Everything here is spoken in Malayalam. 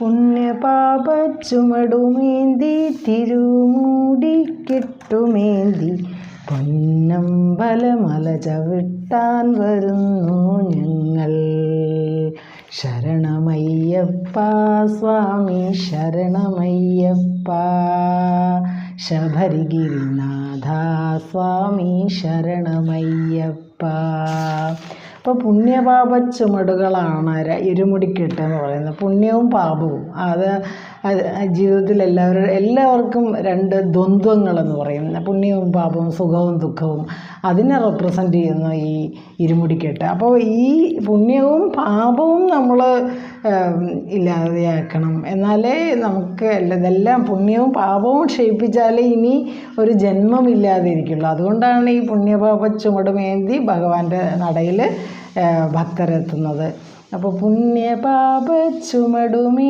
പുണ്യപാപ ചുമടുമേന്തി തിരുമൂടി കെട്ടുമേന്തി പൊന്നമ്പലമല ചവിട്ടാൻ വരുന്നു ഞങ്ങൾ. ശരണമയ്യപ്പ സ്വാമി ശരണമയ്യപ്പ. ശബരിഗിരിനാഥ സ്വാമി ശരണമയ്യപ്പ. അപ്പോൾ പുണ്യപാപ ചുമടുകളാണ് ഇരുമുടിക്കെട്ട് എന്ന് പറയുന്നത്. പുണ്യവും പാപവും. അത് ജീവിതത്തിൽ എല്ലാവരും എല്ലാവർക്കും രണ്ട് ദ്വന്ദ്വങ്ങളെന്ന് പറയും. പുണ്യവും പാപവും സുഖവും ദുഃഖവും അതിനെ റെപ്രസെന്റ് ചെയ്യുന്ന ഈ ഇരുമുടിക്കെട്ട് അപ്പോൾ ഈ പുണ്യവും പാപവും നമ്മൾ ഇല്ലാതെയാക്കണം. എന്നാലേ നമുക്ക് ഇതെല്ലാം പുണ്യവും പാപവും ക്ഷയിപ്പിച്ചാലേ ഇനി ഒരു ജന്മം ഇല്ലാതിരിക്കുള്ളൂ അതുകൊണ്ടാണ് ഈ പുണ്യപാപ ചുമടുമേന്തി ഭഗവാന്റെ നടയിൽ ഭക്തരെത്തുന്നത്. അപ്പോൾ പുണ്യപാപ ചുമടുമേ